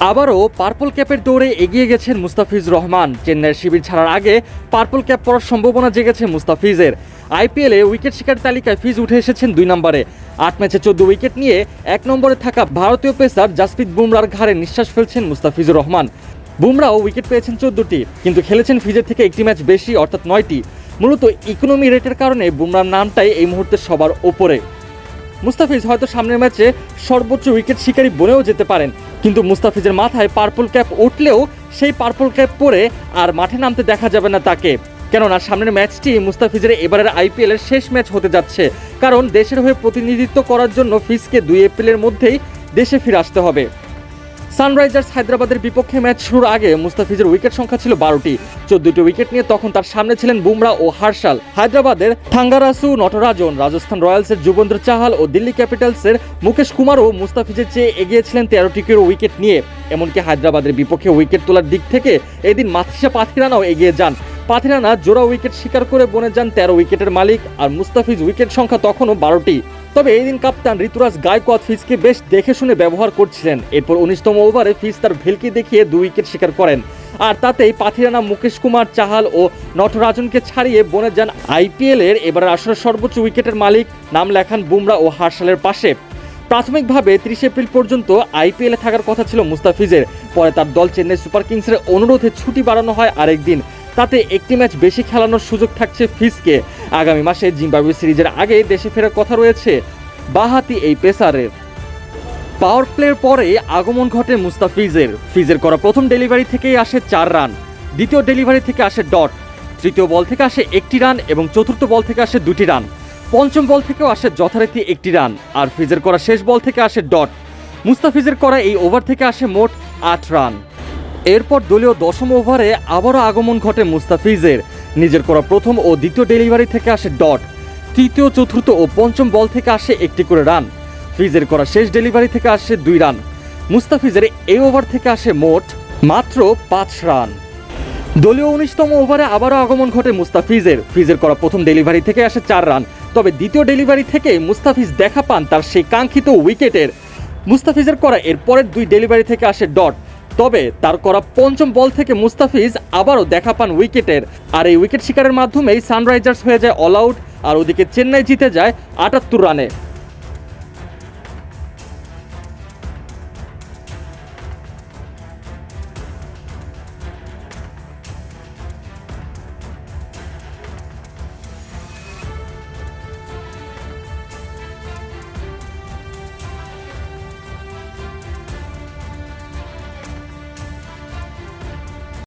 আবারও পার্পল ক্যাপের দৌড়ে এগিয়ে গেছেন মুস্তাফিজ রহমান। চেন্নাইয়ের শিবির ছাড়ার আগে পার্পল ক্যাপ পড়ার সম্ভাবনা জেগেছে মুস্তাফিজের। আইপিএলে উইকেট শিকার তালিকায় ফিজ উঠে এসেছেন দুই নম্বরে। আট ম্যাচে চোদ্দ উইকেট নিয়ে এক নম্বরে থাকা ভারতীয় পেসার জাসপ্রীত বুমরার ঘাড়ে নিঃশ্বাস ফেলছেন মুস্তাফিজুর রহমান। বুমরাও উইকেট পেয়েছেন চোদ্দটি, কিন্তু খেলেছেন ফিজের থেকে একটি ম্যাচ বেশি, অর্থাৎ নয়টি। মূলত ইকোনমি রেটের কারণে বুমরার নামটাই এই মুহূর্তে সবার ওপরে। মুস্তাফিজ হয়তো সামনের ম্যাচে সর্বোচ্চ উইকেট শিকারী বলেও যেতে পারেন। কিন্তু মুস্তাফিজের মাথায় পার্পল ক্যাপ উঠলেও সেই পার্পল ক্যাপ পরে আর মাঠে নামতে দেখা যাবে না তাকে। কেননা সামনের ম্যাচটি মুস্তাফিজের এবারের আইপিএলের শেষ ম্যাচ হতে যাচ্ছে। কারণ দেশের হয়ে প্রতিনিধিত্ব করার জন্য ফিজকে দুই এপ্রিলের মধ্যেই দেশে ফিরে আসতে হবে। সানরাইজার্স হায়দ্রাবাদের বিপক্ষে ম্যাচ শুরুর আগে মুস্তাফিজের উইকেট সংখ্যা ছিল বারোটি। চোদ্দটি উইকেট নিয়ে তখন তার সামনে ছিলেন বুমরা ও হার্শাল। হায়দ্রাবাদের থাঙ্গারাসু, নটরাজন, রাজস্থান রয়্যালসের যুবন্দ্র চাহাল ও দিল্লি ক্যাপিটালসের মুকেশ কুমারও মুস্তাফিজের চেয়ে এগিয়ে ছিলেন তেরোটিকের উইকেট নিয়ে। এমনকি হায়দ্রাবাদের বিপক্ষে উইকেট তোলার দিক থেকে এদিন মাথিসা পাথিরানাও এগিয়ে যান। পাথিরানা জোড়া উইকেট শিকার করে বনে যান তেরো উইকেটের মালিক আর মুস্তাফিজ উইকেট সংখ্যা তখনও বারোটি। তবে এই দিন কাপ্তান ঋতুরাজ গায়কোয়াদ ফিজকে বেশ দেখে শুনে ব্যবহার করছিলেন। এরপর উনিশতম ওভারে ফিজ তার ভেলকি দেখিয়ে দুই উইকেট শিকার করেন। আর তাতেই পাথিরানা মুকেশ কুমার, চাহাল ও নটরাজনকে ছাড়িয়ে বনে যান আইপিএল এর এবার আসলে সর্বোচ্চ উইকেটের মালিক, নাম লেখান বুমরা ও হার্শালের পাশে। প্রাথমিকভাবে ত্রিশ এপ্রিল পর্যন্ত আইপিএলে থাকার কথা ছিল মুস্তাফিজের। পরে তার দল চেন্নাই সুপার কিংসের অনুরোধে ছুটি বাড়ানো হয় আরেকদিন। তাতে একটি ম্যাচ বেশি খেলানোর সুযোগ থাকছে ফিজকে। আগামী মাসে জিম্বাবুয়ে সিরিজের আগে দেশে ফেরার কথা রয়েছে বাহাতি এই পেসারের। পাওয়ার প্লের পরে আগমন ঘটে মুস্তাফিজের। ফিজের করা প্রথম ডেলিভারি থেকেই আসে চার রান। দ্বিতীয় ডেলিভারি থেকে আসে ডট। তৃতীয় বল থেকে আসে একটি রান এবং চতুর্থ বল থেকে আসে দুটি রান। পঞ্চম বল থেকেও আসে যথারীতি একটি রান। আর ফিজের করা শেষ বল থেকে আসে ডট। মুস্তাফিজের করা এই ওভার থেকে আসে মোট আট রান। এরপর দলীয় দশম ওভারে আবারও আগমন ঘটে মুস্তাফিজের। নিজের করা প্রথম ও দ্বিতীয় ডেলিভারি থেকে আসে ডট। তৃতীয়, চতুর্থ ও পঞ্চম বল থেকে আসে একটি করে রান। ফিজের করা শেষ ডেলিভারি থেকে আসে দুই রান। মুস্তাফিজের এই ওভার থেকে আসে মোট মাত্র পাঁচ রান। দলীয় উনিশতম ওভারে আবারও আগমন ঘটে মুস্তাফিজের। ফিজের করা প্রথম ডেলিভারি থেকে আসে চার রান। তবে দ্বিতীয় ডেলিভারি থেকে মুস্তাফিজ দেখা পান তার সেই কাঙ্ক্ষিত উইকেটের। মুস্তাফিজের করা এর পরের দুই ডেলিভারি থেকে আসে ডট। তবে তার করা পঞ্চম বল থেকে মুস্তাফিজ আবারও দেখা পান উইকেটের। আর এই উইকেট শিকারের মাধ্যমেই সানরাইজার্স হয়ে যায় অল আউট, আর ওদিকে চেন্নাই জিতে যায় আটাত্তর রানে।